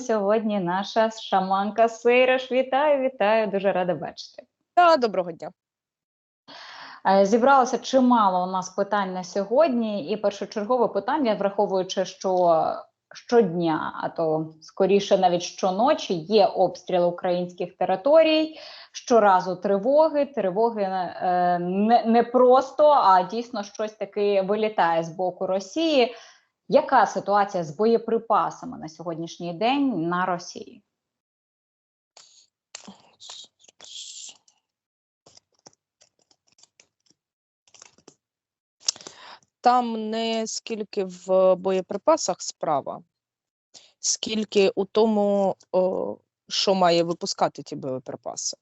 сьогодні наша шаманка Сейраш. Вітаю, вітаю, дуже рада бачити. Та доброго дня. Е, Зібралося чимало у нас питань на сьогодні, і першочергове питання, враховуючи, що щодня, а то скоріше навіть щоночі, є обстріли українських територій. Щоразу тривоги. Тривоги е, не, не просто, а дійсно щось таке вилітає з боку Росії. Яка ситуація з боєприпасами на сьогоднішній день на Росії? Там не скільки в боєприпасах справа, скільки у тому, що має випускати ті боєприпаси.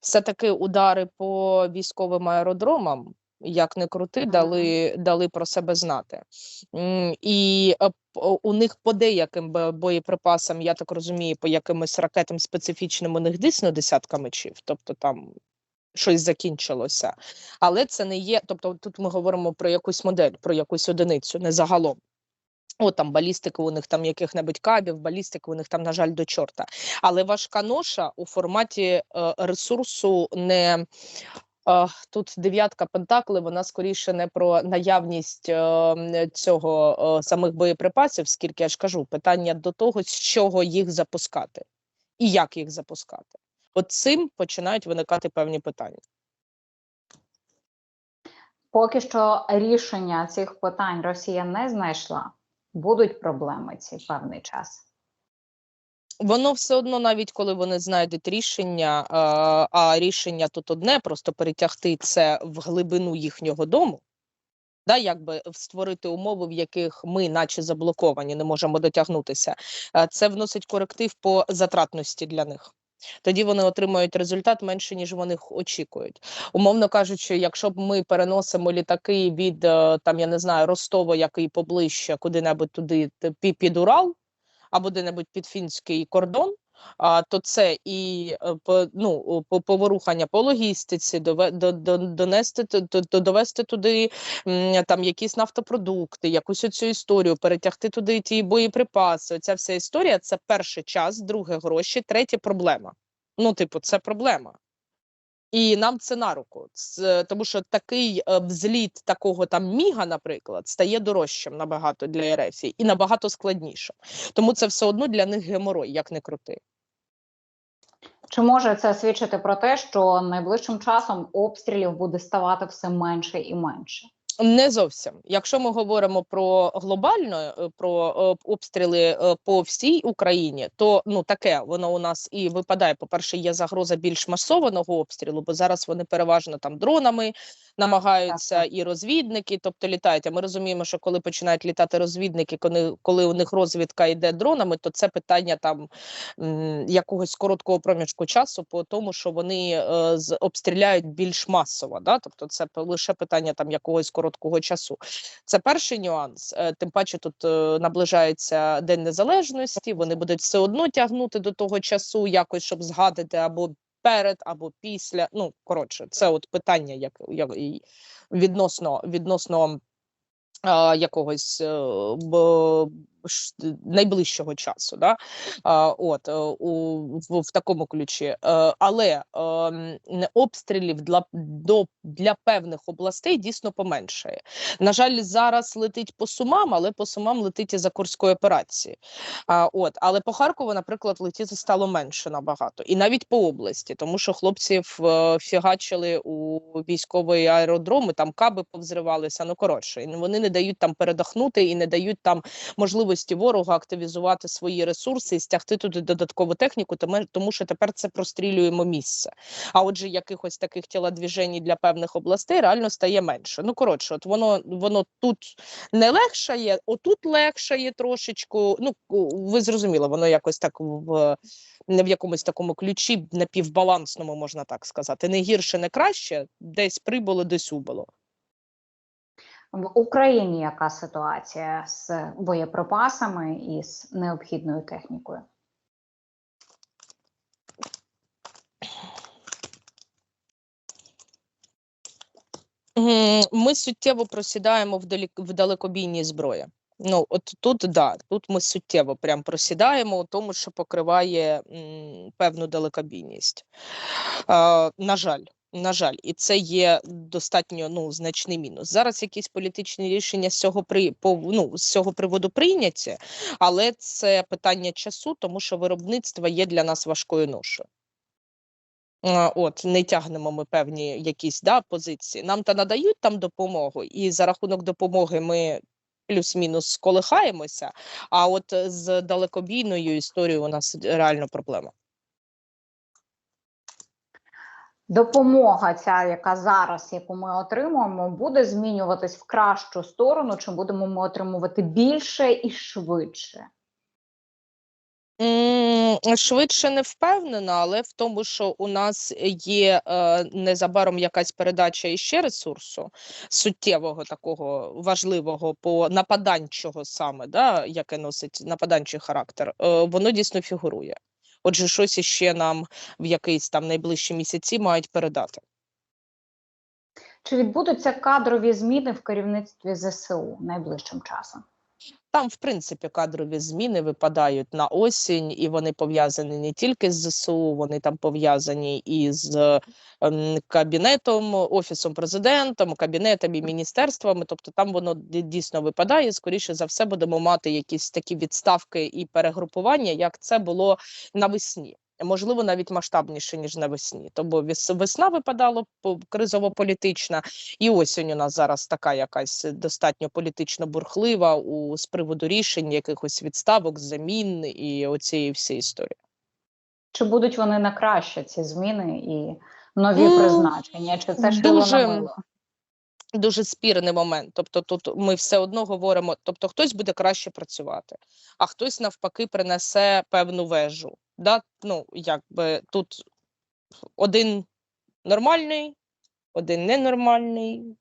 Все-таки удари по військовим аеродромам, як не крути, дали, дали про себе знати. І у них по деяким боєприпасам, я так розумію, по якимось ракетам специфічним у них дійсно десятка мечів, тобто там щось закінчилося. Але це не є. Тобто, тут ми говоримо про якусь модель, про якусь одиницю, не загалом. О, там балістика у них там яких-небудь кабів, балістика у них там, на жаль, до чорта. Але важка ноша у форматі е, ресурсу не. Тут дев'ятка пентакли, вона скоріше не про наявність е, цього е, самих боєприпасів, скільки я ж кажу, питання до того, з чого їх запускати і як їх запускати. От цим починають виникати певні питання. Поки що рішення цих питань Росія не знайшла. Будуть проблеми ці певний час. Воно все одно, навіть коли вони знайдуть рішення, а рішення тут одне, просто перетягти це в глибину їхнього дому, да, якби створити умови, в яких ми, наче заблоковані, не можемо дотягнутися. Це вносить коректив по затратності для них. Тоді вони отримують результат менше, ніж вони очікують. Умовно кажучи, якщо б ми переносимо літаки від е, там, я не знаю, Ростова, який поближче, куди-небудь туди під Урал, або де-небудь під фінський кордон. А то це і е, ну по поворухання по логістиці, донести довести туди там якісь нафтопродукти, якусь цю історію, перетягти туди ті боєприпаси. Оця вся історія це перший час, друге гроші, третє проблема. Ну, типу, це проблема. І нам це на руку, Це- тому що такий е, взліт такого там міга, наприклад, стає дорожчим набагато для РФ і набагато складнішим. Тому це все одно для них геморой, як не крути. Чи може це свідчити про те, що найближчим часом обстрілів буде ставати все менше і менше? Не зовсім. Якщо ми говоримо про глобально е, про е, обстріли е, по всій Україні, то ну таке воно у нас і випадає. По перше, є загроза більш масованого обстрілу, бо зараз вони переважно там дронами намагаються і розвідники, тобто літають. А ми розуміємо, що коли починають літати розвідники, коли, коли у них розвідка йде дронами, то це питання там якогось короткого проміжку часу, по тому, що вони е, обстріляють більш масово. Да? Тобто, це лише питання там якогось короткого часу. Це перший нюанс. Е, Тим паче тут е, наближається День Незалежності. Вони будуть все одно тягнути до того часу, якось щоб згадати або перед, або після. Ну коротше, це от питання, як, як відносно відносно. Якогось е, найближчого часу, да? от е, у в, такому ключі. Е, але ем, обстрілів для до для певних областей дійсно поменшає. На жаль, зараз летить по сумам, але по сумам летить і за Курської операції. От, але по Харкову, наприклад, летіти стало менше набагато, і навіть по області, тому що хлопців е, фігачили у військовий аеродром, і там каби повзривалися. Ну коротше, вони не дають там передохнути і не дають там можливості ворогу активізувати свої ресурси і стягти туди додаткову техніку, тому, що тепер це прострілюємо місце. А отже, якихось таких тілодвіжень для певних областей реально стає менше. Ну коротше, от воно воно тут не легшає, отут легшає трошечку. Ну ви зрозуміли, воно якось так в не в якомусь такому ключі напівбалансному, можна так сказати. Не гірше, не краще, десь прибуло, десь убило. В Україні яка ситуація з боєприпасами і з необхідною технікою? Ми суттєво просідаємо в, далі- в далекобійній зброї. Ну, от тут да, тут ми суттєво прям просідаємо у тому, що покриває м, певну далекобійність. Е, на жаль, на жаль, і це є достатньо ну, значний мінус. Зараз якісь політичні рішення з цього при по, ну, з цього приводу прийняті, але це питання часу, тому що виробництво є для нас важкою ношою. От не тягнемо ми певні якісь да, позиції. Нам та надають там допомогу, і за рахунок допомоги ми плюс-мінус колихаємося. А от з далекобійною історією у нас реально проблема. Допомога, ця, яка зараз, яку ми отримуємо, буде змінюватись в кращу сторону, чи будемо ми отримувати більше і швидше? Швидше не впевнена, але в тому, що у нас є е, незабаром якась передача іще ресурсу суттєвого такого важливого по нападанчого саме, да, яке носить нападанчий характер, е, воно дійсно фігурує. Отже, щось іще нам в якийсь там найближчі місяці мають передати. Чи відбудуться кадрові зміни в керівництві ЗСУ найближчим часом? Там, в принципі, кадрові зміни випадають на осінь, і вони пов'язані не тільки з ЗСУ, вони там пов'язані і з ем, кабінетом, офісом президентом, кабінетами, міністерствами. Тобто там воно дійсно випадає. Скоріше за все, будемо мати якісь такі відставки і перегрупування, як це було навесні. Можливо, навіть масштабніше ніж навесні. Тому вес- весна випадала по- кризово-політична, і осінь у нас зараз така якась достатньо політично бурхлива у з приводу рішень якихось відставок, замін і оцієї всієї історії. Чи будуть вони на краще ці зміни і нові Ну, призначення? Чи це шило дуже-? Дуже спірний момент. Тобто, тут ми все одно говоримо: тобто, хтось буде краще працювати, а хтось навпаки принесе певну вежу. Да? Ну, якби тут один нормальний, один ненормальний.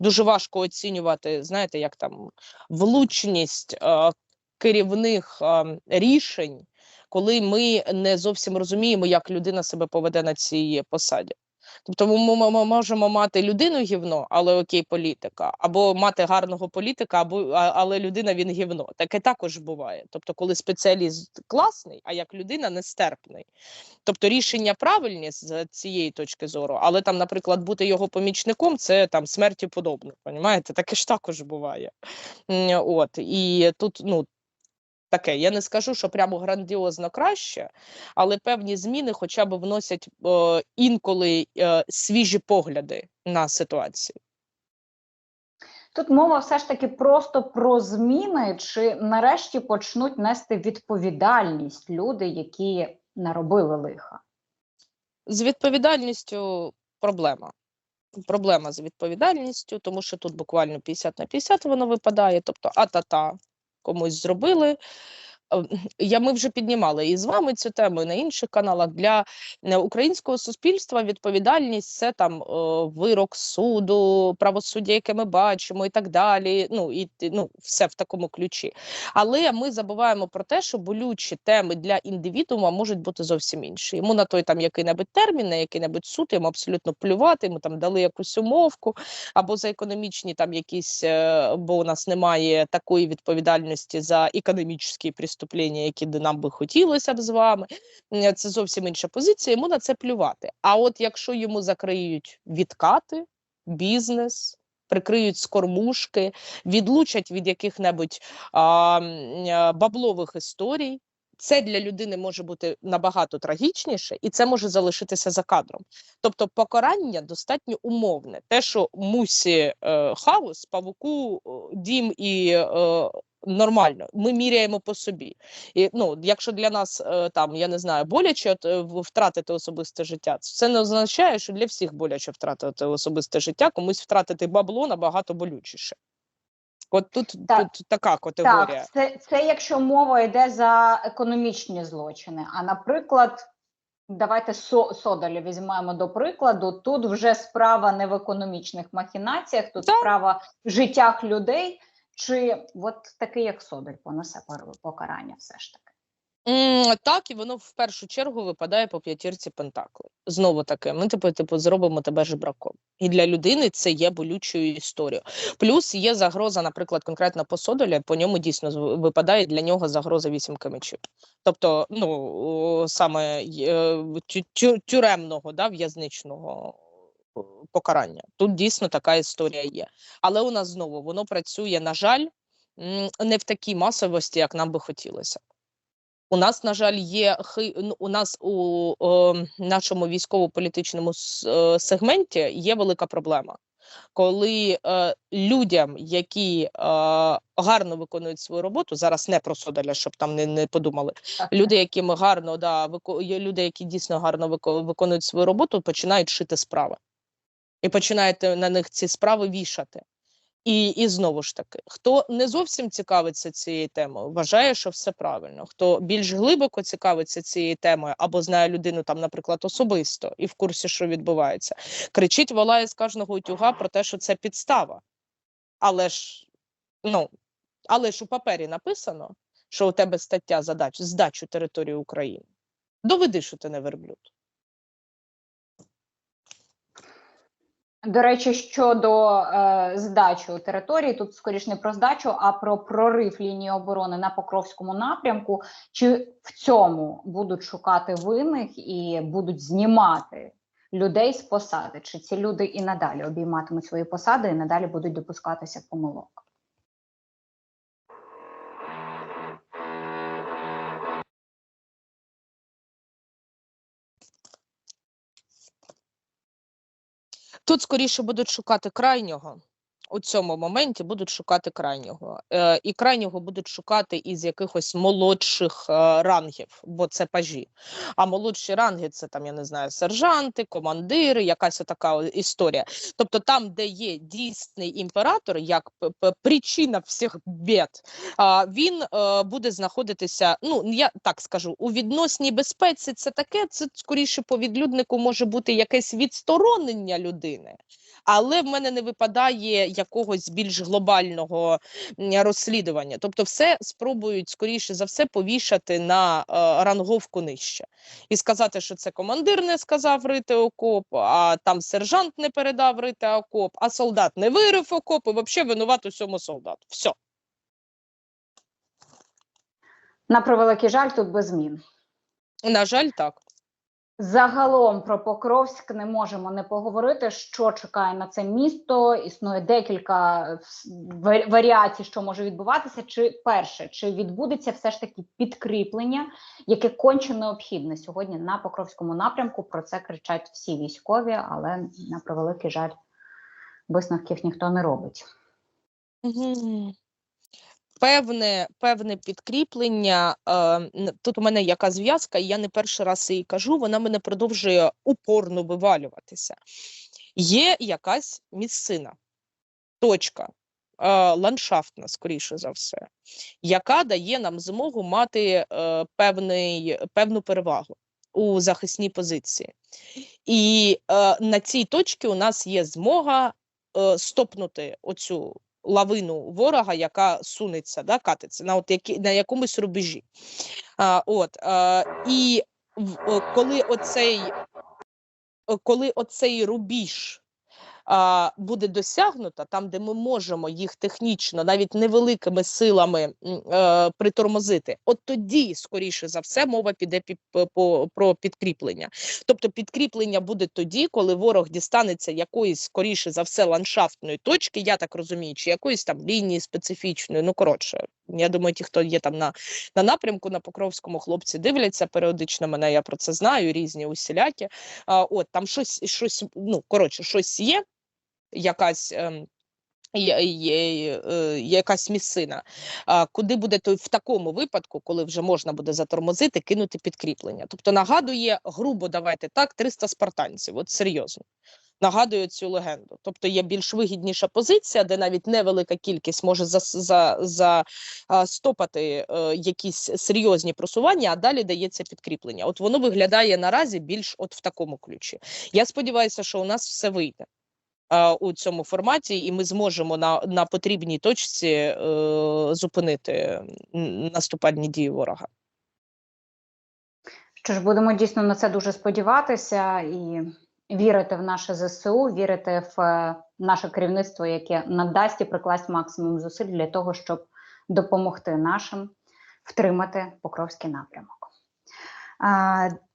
Дуже важко оцінювати, знаєте, як там влучність е, керівних е, рішень, коли ми не зовсім розуміємо, як людина себе поведе на цій посаді. Тобто ми, мо- можемо мати людину гівно, але окей, політика, або мати гарного політика, або але людина він гівно. Таке також буває. Тобто, коли спеціаліст класний, а як людина нестерпний. Тобто рішення правильні з цієї точки зору, але там, наприклад, бути його помічником це там смерті подобно. Понімаєте? Таке ж також буває. От і тут, ну. Таке, я не скажу, що прямо грандіозно краще, але певні зміни хоча б вносять е, інколи е, свіжі погляди на ситуацію. Тут мова все ж таки просто про зміни, чи нарешті почнуть нести відповідальність люди, які наробили лиха? З відповідальністю проблема. Проблема з відповідальністю, тому що тут буквально 50 на 50 воно випадає. Тобто, а-та-та комусь зробили. Е, Я ми вже піднімали і з вами цю тему і на інших каналах для е, українського суспільства. Відповідальність це там е, вирок суду, правосуддя, яке ми бачимо, і так далі. Ну і ну, все в такому ключі. Але ми забуваємо про те, що болючі теми для індивідуума можуть бути зовсім інші. Йому на той там який-небудь термін, на який-небудь суд, йому абсолютно плювати, йому там дали якусь умовку, або за економічні там якісь, бо у нас немає такої відповідальності за економічні преступлення, які нам би хотілося б з вами. Е, Це зовсім інша позиція. Йому на це плювати. А от якщо йому закриють відкати, бізнес. Прикриють скормушки, відлучать від яких-небудь а, баблових історій. Це для людини може бути набагато трагічніше, і це може залишитися за кадром. Тобто покарання достатньо умовне. Те, що мусі е, хаос, павуку, е, дім і е, нормально, ми міряємо по собі. І ну, якщо для нас е, там я не знаю, боляче е, втратити особисте життя, це не означає, що для всіх боляче втратити особисте життя, комусь втратити бабло набагато болючіше. От тут, Так. тут така категорія. Так, це, це якщо мова йде за економічні злочини. А наприклад, давайте со, Содолі візьмемо до прикладу. Тут вже справа не в економічних махінаціях, тут Так. справа в життях людей. Чи от такий, як Содоль, понесе покарання все ж таки? М, Так, і воно в першу чергу випадає по п'ятірці пентаклей. Знову таки, ми типу, типу зробимо тебе жебраком. І для людини це є болючою історією. Плюс є загроза, наприклад, конкретно по Содолі, по ньому дійсно випадає для нього загроза вісімка мечів. Тобто, ну саме е, тю- тю- тюремного, да, в'язничного покарання. Тут дійсно така історія є. Але у нас знову воно працює, на жаль, не в такій масовості, як нам би хотілося. У нас, на жаль, є ну, у нас у е, нашому військово-політичному е, сегменті є велика проблема, коли е, людям, які е, гарно виконують свою роботу, зараз не про Содоля, щоб там не, не подумали. Люди, які гарно да, вико... люди, які дійсно гарно виконують свою роботу, починають шити справи і починають е, на них ці справи вішати. І, і знову ж таки, хто не зовсім цікавиться цією темою, вважає, що все правильно. Хто більш глибоко цікавиться цією темою або знає людину там, наприклад, особисто і в курсі, що відбувається, кричить, волає з кожного утюга про те, що це підстава. Але ж, ну, але ж у папері написано, що у тебе стаття задач здачу території України. Доведи, що ти не верблюд. До речі, щодо е, здачі території, тут скоріш не про здачу, а про прорив лінії оборони на Покровському напрямку. Чи в цьому будуть шукати винних і будуть знімати людей з посади? Чи ці люди і надалі обійматимуть свої посади і надалі будуть допускатися помилок? Тут скоріше будуть шукати крайнього. У цьому моменті будуть шукати крайнього. Е, і крайнього будуть шукати із якихось молодших е, рангів, бо це пажі. А молодші ранги це там, я не знаю, сержанти, командири, якась така історія. Тобто, там, де є дійсний імператор, як причина всіх бід, він е, буде знаходитися, ну я так скажу, у відносній безпеці. Це таке, це скоріше по відлюднику може бути якесь відсторонення людини. Але в мене не випадає якогось більш глобального розслідування. Тобто, все спробують скоріше за все повішати на е, ранговку нижче і сказати, що це командир не сказав рити окоп, а там сержант не передав рити окоп, а солдат не вирив окоп, і взагалі винуват усьому солдат. Все. На превеликий жаль, тут без змін. На жаль, так. Загалом про Покровськ не можемо не поговорити, що чекає на це місто. Існує декілька е, варіацій, що може відбуватися. Чи перше, чи відбудеться все ж таки підкріплення, яке конче необхідне сьогодні на Покровському напрямку? Про це кричать всі військові, але на превеликий жаль, висновків ніхто не робить. Певне, певне підкріплення. Е, тут у мене яка зв'язка, і я не перший раз її кажу, вона мене продовжує упорно вивалюватися. Є якась місцина, точка, е, ландшафтна, скоріше за все, яка дає нам змогу мати е, певний, певну перевагу у захисній позиції. І е, на цій точці у нас є змога е, стопнути оцю лавину ворога, яка сунеться, да, катиться на, от які, на якомусь рубежі. А, от, а, і в, коли оцей, коли оцей рубіж буде досягнуто, там, де ми можемо їх технічно, навіть невеликими силами е, притормозити, от тоді, скоріше за все, мова піде про підкріплення. Тобто підкріплення буде тоді, коли ворог дістанеться якоїсь, скоріше за все, ландшафтної точки, я так розумію, чи якоїсь там лінії специфічної. Ну, коротше, я думаю, ті, хто є там на, на напрямку на Покровському, хлопці дивляться періодично мене, я про це знаю, різні усілякі. А, от там щось, щось, ну коротше, щось є, якась. Ем, е, якась місцина, куди буде той в такому випадку, коли вже можна буде затормозити, кинути підкріплення. Тобто нагадує, грубо давайте так, 300 спартанців, от серйозно. Нагадує цю легенду. Тобто є більш вигідніша позиція, де навіть невелика кількість може за, за, за е, якісь серйозні просування, а далі дається підкріплення. От воно виглядає наразі більш от в такому ключі. Я сподіваюся, що у нас все вийде у цьому форматі, і ми зможемо на, на потрібній точці е, зупинити наступальні дії ворога. Що ж, будемо дійсно на це дуже сподіватися і вірити в наше ЗСУ, вірити в е, наше керівництво, яке надасть і прикласть максимум зусиль для того, щоб допомогти нашим втримати Покровський напрямок.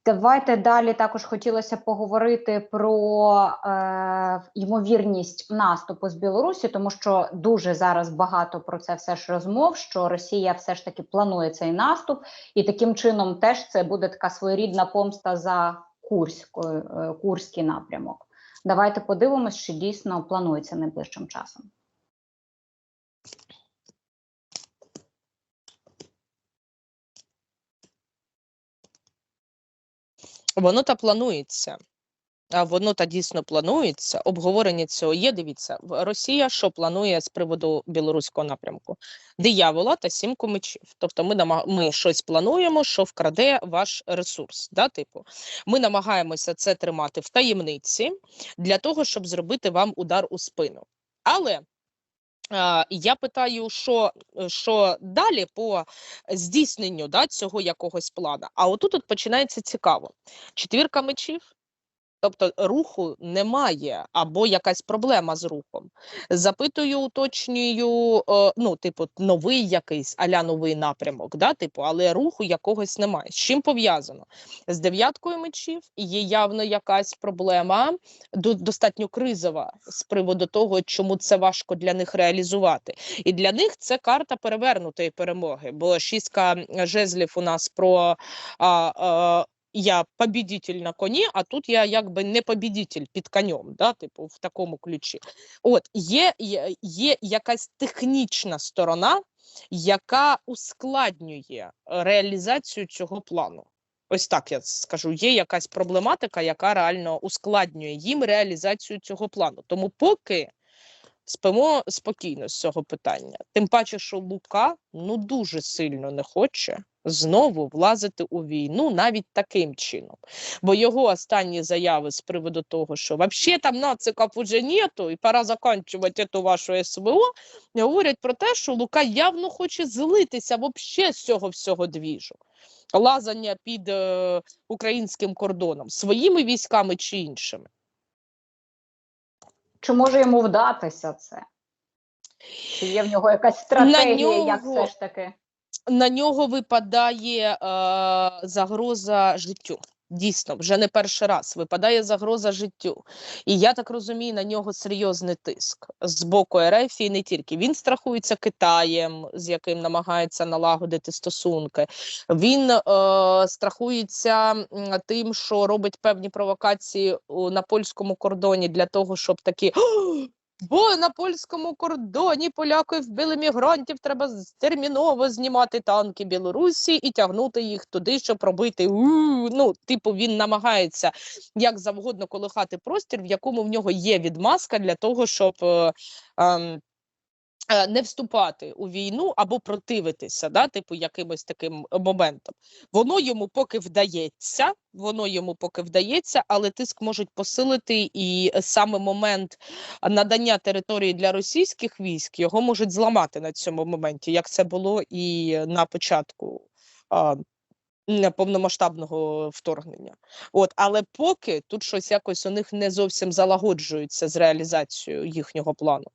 Давайте далі також хотілося поговорити про е, ймовірність наступу з Білорусі, тому що дуже зараз багато про це все ж розмов, що Росія все ж таки планує цей наступ, і таким чином теж це буде така своєрідна помста за Курською, е, Курський напрямок. Давайте подивимось, чи дійсно планується найближчим часом. Воно та планується. Воно та дійсно планується. Обговорення цього є. Дивіться, Росія що планує з приводу білоруського напрямку? Диявола та сімку мечів. Тобто, ми нама... ми щось плануємо, що вкраде ваш ресурс. Да? Типу, ми намагаємося це тримати в таємниці для того, щоб зробити вам удар у спину. Але я питаю, що, що далі по здійсненню да, цього якогось плана. А отут от починається цікаво. Четвірка мечів. Тобто руху немає або якась проблема з рухом. Запитую, уточнюю, е, ну, типу, новий якийсь аля новий напрямок, да, типу, але руху якогось немає. З чим пов'язано? З дев'яткою мечів є явно якась проблема, до- достатньо кризова з приводу того, чому це важко для них реалізувати. І для них це карта перевернутої перемоги, бо шістка жезлів у нас про. А, а, я побідитель на коні, а тут я якби не побідитель під конем, да, типу, в такому ключі. От є, є, є якась технічна сторона, яка ускладнює реалізацію цього плану. Ось так я скажу. Є якась проблематика, яка реально ускладнює їм реалізацію цього плану. Тому поки спимо спокійно з цього питання. Тим паче, що Лука ну дуже сильно не хоче знову влазити у війну навіть таким чином. Бо його останні заяви з приводу того, що взагалі там нациків уже нету, і пора закінчувати цю вашу СВО, говорять про те, що Лука явно хоче злитися вообще з цього всього двіжу. Лазання під е, українським кордоном своїми військами чи іншими. Чи може йому вдатися це? Чи є в нього якась стратегія, як все ж таки? На нього випадає е, загроза життю. Дійсно, вже не перший раз випадає загроза життю. І я так розумію, на нього серйозний тиск з боку РФ і не тільки. Він страхується Китаєм, з яким намагається налагодити стосунки. Він е, страхується тим, що робить певні провокації на польському кордоні для того, щоб такі. «О, Бо на польському кордоні поляки вбили мігрантів, треба терміново знімати танки Білорусі і тягнути їх туди, щоб робити. «У». Ну, типу, він намагається як завгодно колихати простір, в якому в нього є відмазка для того, щоб е, е, не вступати у війну або противитися, да, типу, якимось таким моментом. Воно йому поки вдається, воно йому поки вдається, але тиск можуть посилити, і саме момент надання території для російських військ його можуть зламати на цьому моменті, як це було і на початку. Повномасштабного вторгнення, от але поки тут щось якось у них не зовсім залагоджується з реалізацією їхнього плану.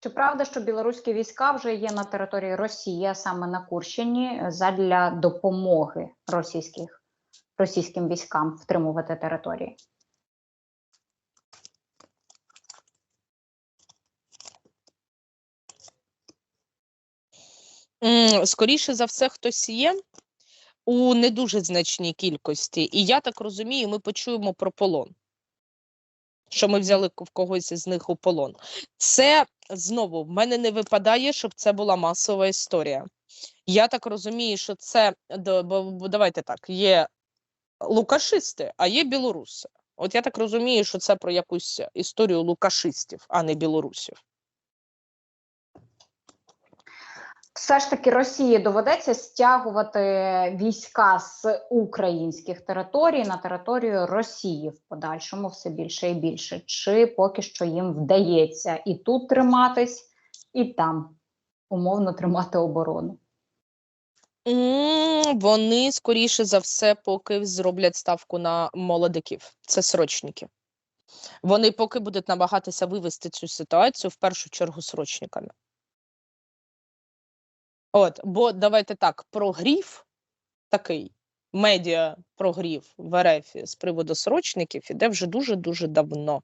Чи правда, що білоруські війська вже є на території Росії, а саме на Курщині, е, задля допомоги російських російським військам втримувати території? Скоріше за все, хтось є у не дуже значній кількості. І я так розумію, ми почуємо про полон. Що ми взяли в когось із них у полон. Це знову в мене не випадає, щоб це була масова історія. Я так розумію, що це давайте так: є лукашисти, а є білоруси. От я так розумію, що це про якусь історію лукашистів, а не білорусів. Все ж таки Росії доведеться стягувати війська з українських територій на територію Росії в подальшому все більше і більше. Чи поки що їм вдається і тут триматись, і там умовно тримати оборону? Вони скоріше за все, поки зроблять ставку на молодиків. Це срочники. Вони поки будуть намагатися вивести цю ситуацію в першу чергу срочниками. От, бо давайте так, прогрів такий медіа прогрів в РФ з приводу срочників іде вже дуже-дуже давно.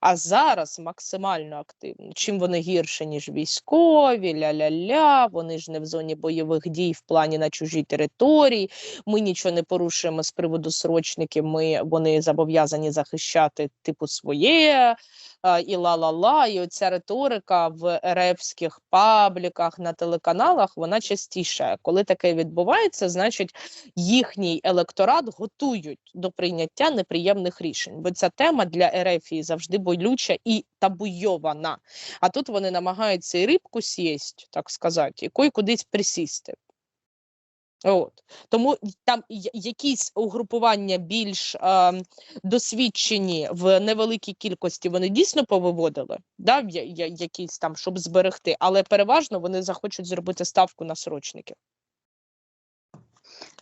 А зараз максимально активно. Чим вони гірше, ніж військові, ля-ля-ля, вони ж не в зоні бойових дій в плані на чужій території. Ми нічого не порушуємо з приводу срочників. Ми вони зобов'язані захищати типу своє і ла-ла-ла. І оця риторика в РФських пабліках на телеканалах вона частіше. Коли таке відбувається, значить їхній електорат готують до прийняття неприємних рішень, бо ця тема для РФ завжди болюча і табуйована. А тут вони намагаються і рибку с'їсть, так сказати, і кудись присісти. От. Тому там якісь угрупування більш е, досвідчені в невеликій кількості вони дійсно повиводили, да, якісь там, щоб зберегти, але переважно вони захочуть зробити ставку на срочників.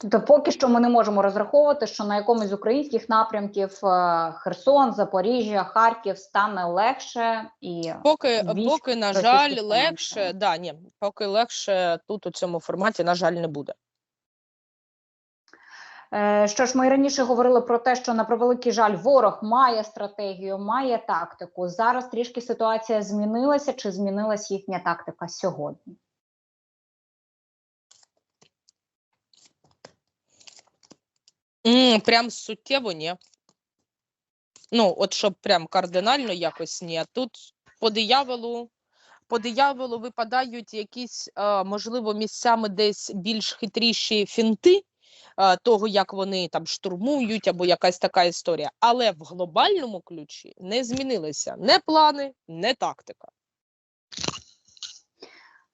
Тобто, поки що ми не можемо розраховувати, що на якомусь з українських напрямків е, Херсон, Запоріжжя, Харків стане легше і Поки, поки на жаль, легше, да, ні, поки легше тут у цьому форматі, на жаль, не буде. Е, Що ж, ми раніше говорили про те, що на превеликий жаль, ворог має стратегію, має тактику. Зараз трішки ситуація змінилася. Чи змінилась їхня тактика сьогодні? М, прям суттєво ні. Ну, от щоб прям кардинально якось ні. Тут по дияволу, по дияволу випадають якісь, можливо, місцями десь більш хитріші фінти того, як вони там штурмують, або якась така історія. Але в глобальному ключі не змінилися не плани, не тактика.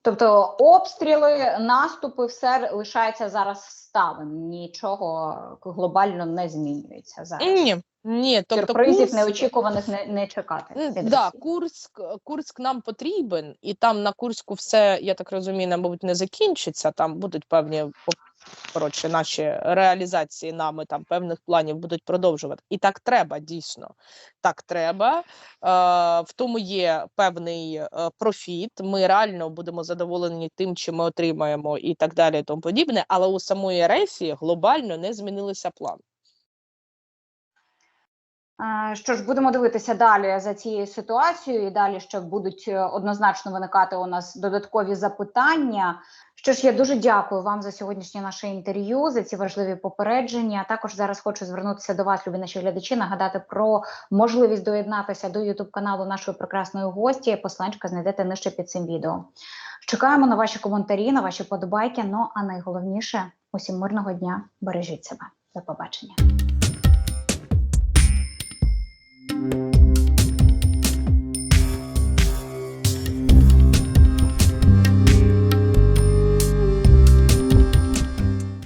Тобто обстріли, наступи, все лишається зараз сталим. Нічого глобально не змінюється зараз. Ні, ні, тобто Сюрпризів курс- неочікуваних не, не чекати. Да. Курськ, Курськ нам потрібен, і там на Курську все, я так розумію, мабуть, не закінчиться. Там будуть певні коротше, наші реалізації нами там певних планів будуть продовжувати. І так треба дійсно. Так треба. Е, в тому є певний е, профіт. Ми реально будемо задоволені тим, чим ми отримаємо, і так далі, і тому подібне. Але у самої рефі глобально не змінилися плани. Що ж, будемо дивитися далі за цією ситуацією, і далі ще будуть е, однозначно виникати у нас додаткові запитання. Що ж, я дуже дякую вам за сьогоднішнє наше інтерв'ю, за ці важливі попередження. Також зараз хочу звернутися до вас, любі наші глядачі, нагадати про можливість доєднатися до Ютуб каналу нашої прекрасної гості. Посланчика знайдете нижче під цим відео. Чекаємо на ваші коментарі, на ваші подобайки. Ну а найголовніше усім мирного дня. Бережіть себе. До побачення. Thank you.